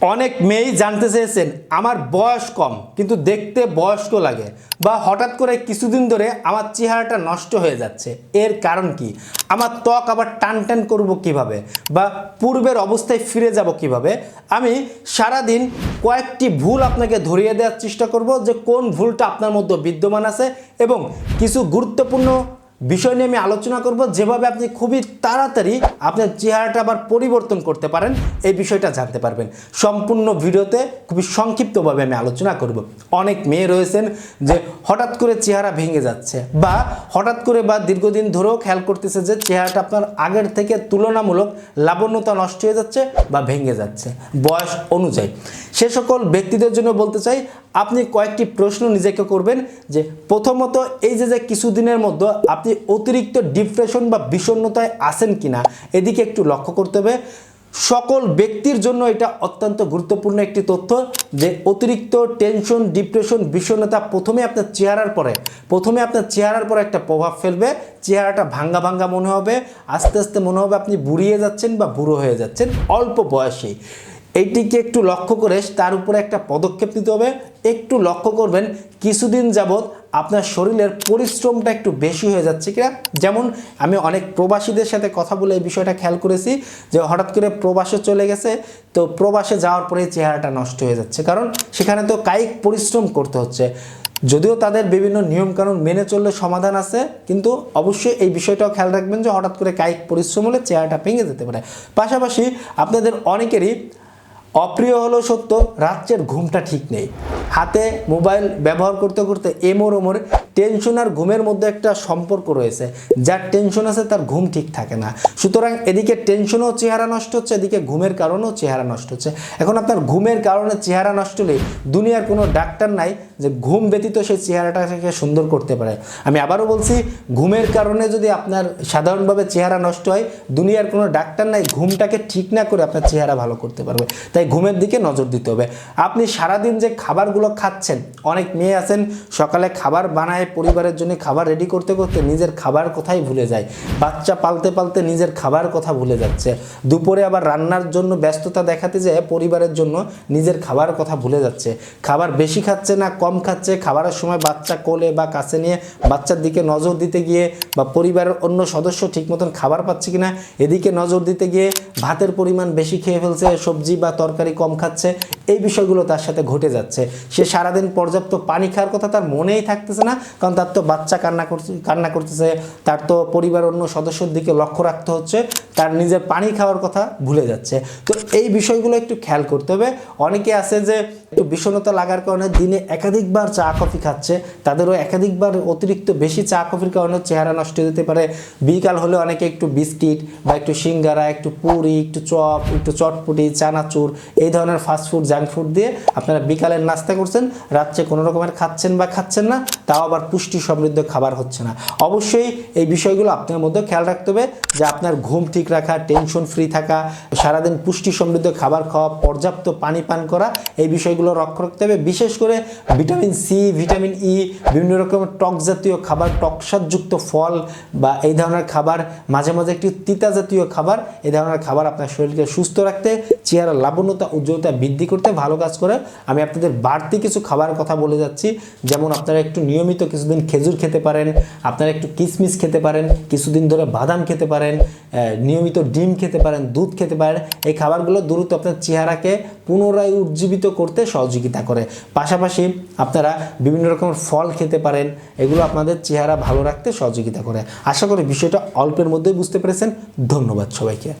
অনেক মেয়েই জানতে চেয়েছেন, আমার বয়স কম, কিন্তু দেখতে বয়স্ক লাগে। বা হঠাৎ করে কিছুদিন ধরে, আমার চেহারাটা নষ্ট হয়ে যাচ্ছে। এর কারণ কি? আমার ত্বক আবার টান টান করব কীভাবে? বা, পূর্বের অবস্থায় ফিরে যাব কীভাবে? আমি সারাদিন কয়েকটি ভুল আপনাকে ধরিয়ে দেওয়ার চেষ্টা করব যে কোন ভুলটা আপনার মধ্যে বিদ্যমান আছে এবং কিছু গুরুত্বপূর্ণ বিষয় নিয়ে আমি আলোচনা করব। যেভাবে আপনি খুবই তাড়াতাড়ি আপনার চেহারাটা আবার পরিবর্তন করতে পারেন, এই বিষয়টা জানতে পারবেন। সম্পূর্ণ ভিডিওতে খুবই সংক্ষিপ্তভাবে আমি আলোচনা করব। অনেক মেয়ে রয়েছেন যে হঠাৎ করে চেহারা ভেঙে যাচ্ছে বা হঠাৎ করে বা দীর্ঘদিন ধরেও খেয়াল করতেছে যে চেহারাটা আপনার আগের থেকে তুলনামূলক লাবণ্যতা নষ্ট হয়ে যাচ্ছে বা ভেঙে যাচ্ছে। বয়স অনুযায়ী। সে সকল ব্যক্তিদের জন্য বলতে চাই আপনি কয়েকটি প্রশ্ন নিজেকে করবেন যে প্রথমত, এই যে যে কিছুদিনের মধ্যে আপনি অতিরিক্ত ডিপ্রেশন বা বিষণ্ণতায় আসেন কিনা, এদিকে একটু লক্ষ্য করতে হবে। সকল ব্যক্তির জন্য এটা অত্যন্ত গুরুত্বপূর্ণ একটি তথ্য যে অতিরিক্ত টেনশন, ডিপ্রেশন, বিষণ্ণতা প্রথমে আপনার চেহারার পরে, প্রথমে আপনার চেহারার পরে একটা প্রভাব ফেলবে। চেহারাটা ভাঙ্গা ভাঙ্গা মনে হবে, আস্তে আস্তে মনে হবে আপনি বুড়িয়ে যাচ্ছেন বা বুড়ো হয়ে যাচ্ছেন, অল্প বয়সেই। এইটিকে একটু লক্ষ্য করে তার উপরে একটা পদক্ষেপ নিতে হবে। একটু লক্ষ্য করবেন, কিছুদিন যাবৎ আপনার শরীরের পরিশ্রমটা একটু বেশি হয়ে যাচ্ছে কিনা। যেমন আমি অনেক প্রবাসীদের সাথে কথা বলে এই বিষয়টা খেয়াল করেছি যে হঠাৎ করে প্রবাসে চলে গেছে, তো প্রবাসে যাওয়ার পরে চেহারাটা নষ্ট হয়ে যাচ্ছে। কারণ সেখানে তো কায়িক পরিশ্রম করতে হচ্ছে। যদিও তাদের বিভিন্ন নিয়মকানুন মেনে চললে সমাধান আছে, কিন্তু অবশ্যই এই বিষয়টাও খেয়াল রাখবেন যে হঠাৎ করে কায়িক পরিশ্রম হলে চেহারাটা ভেঙে যেতে পারে। পাশাপাশি আপনাদের অনেকেরই অপ্রিয় হলো সত্য রাত্রের ঘুমটা ঠিক নেই। হাতে মোবাইল ব্যবহার করতে করতে এমোর ওমর, টেনশন আর ঘুমের মধ্যে একটা সম্পর্ক রয়েছে। যার টেনশন আছে, তার ঘুম ঠিক থাকে না। সুতরাং এদিকে টেনশনও চেহারা নষ্ট হচ্ছে, এদিকে ঘুমের কারণেও চেহারা নষ্ট হচ্ছে। এখন আপনার ঘুমের কারণে চেহারা নষ্ট হলে দুনিয়ার কোনো ডাক্তার নাই যে ঘুম ব্যতীত সেই চেহারাটাকে সুন্দর করতে পারে। আমি আবারও বলছি, ঘুমের কারণে যদি আপনার সাধারণভাবে চেহারা নষ্ট হয়, দুনিয়ার কোনো ডাক্তার নাই, ঘুমটাকে ঠিক না করে আপনার চেহারা ভালো করতে পারবে। তাই ঘুমের দিকে নজর দিতে হবে। আপনি সারাদিন যে খাবারগুলো খাচ্ছেন, অনেক মেয়ে আছেন, সকালে খাবার বানায় পরিবারের জন্য খাবার রেডি করতে করতে নিজের খাবার কথাই ভুলে যায়? বাচ্চা পালতে পালতে নিজের খাবার কথা ভুলে যাচ্ছে। দুপুরে আবার রান্নার জন্য ব্যস্ততা দেখাতে যায় পরিবারের জন্য নিজের খাবার কথা ভুলে যাচ্ছে। খাবার বেশি খাচ্ছে না, কম খাচ্ছে, খাবারের সময় বাচ্চা কোলে বা কাছে নিয়ে বাচ্চার দিকে নজর দিতে গিয়ে বা পরিবারের অন্য সদস্য ঠিক মতন খাবার পাচ্ছে কিনা, এদিকে নজর দিতে গিয়ে ভাতের পরিমাণ বেশি খেয়ে ফেলছে, সবজি বা তরকারি কম খাচ্ছে, এই বিষয়গুলো তার সাথে ঘটে যাচ্ছে। সে সারাদিন পর্যাপ্ত পানি খাওয়ার কথা তার মনেই থাকতেছে না, কারণ তার তো বাচ্চা কান্না করছে, কান্না করতেছে, তার তো পরিবার অন্য সদস্যর দিকে লক্ষ্য রাখতে হচ্ছে, তার নিজের পানি খাওয়ার কথা ভুলে যাচ্ছে। তো এই বিষয়গুলো একটু খেয়াল করতে হবে। অনেকে আছে যে একটু বিষণ্ণতা লাগার কারণে দিনে একাধিকবার চা, কফি খাচ্ছে। তাদেরও একাধিকবার অতিরিক্ত বেশি চা, কফির কারণে চেহারা নষ্ট যেতে পারে। বিকাল হলে অনেকে একটু বিস্কিট বা একটু সিঙ্গারা, একটু পুরি, একটু চপ, একটু চটপুটি, চানাচুর, এই ধরনের ফাস্টফুড জাঙ্ক ফুড দিয়ে আপনারা বিকালের নাস্তা করছেন, রাত্রে কোনো রকমের খাচ্ছেন বা খাচ্ছেন না, তাও আবার পুষ্টি সমৃদ্ধ খাবার হচ্ছে না। অবশ্যই এই বিষয়গুলো আপনার মধ্যে খেয়াল রাখতে হবে যে আপনার ঘুম ঠিক রাখা টেনশন ফ্রি থাকা, সারাদিন পুষ্টি সমৃদ্ধ খাবার খাওয়া, পর্যাপ্ত পানি পান করা, এই বিষয়গুলো রক্ষা রাখতে হবে। বিশেষ করে ভিটামিন সি, ভিটামিন ই, বিভিন্ন রকমের টক জাতীয় খাবার টকসাদযুক্ত ফল বা এই ধরনের খাবার, মাঝে মাঝে একটু তিতা জাতীয় খাবার, এই ধরনের খাবার আপনার শরীরকে সুস্থ রাখতে, চেহারা লাবণ্যতা, উজ্জ্বলতা বৃদ্ধি করতে ভালো কাজ করে। আমি আপনাদের বাড়তি কিছু খাবার কথা বলে যাচ্ছি। যেমন আপনারা একটু নিয়মিত কিছুদিন খেজুর খেতে পারেন, আপনারা একটু কিশমিশ খেতে পারেন, কিছুদিন ধরে বাদাম খেতে পারেন নিয়মিত ডিম খেতে পারেন, দুধ খেতে পারেন, এই খাবারগুলো দ্রুত আপনার চেহারাকে পুনরায় উজ্জীবিত করতে সহযোগিতা করে। পাশাপাশি আপনারা বিভিন্ন রকমের ফল খেতে পারেন, এগুলো আপনাদের চেহারা ভালো রাখতে সহযোগিতা করে। আশা করি বিষয়টা অল্পের মধ্যেই বুঝতে পেরেছেন। ধন্যবাদ সবাইকে।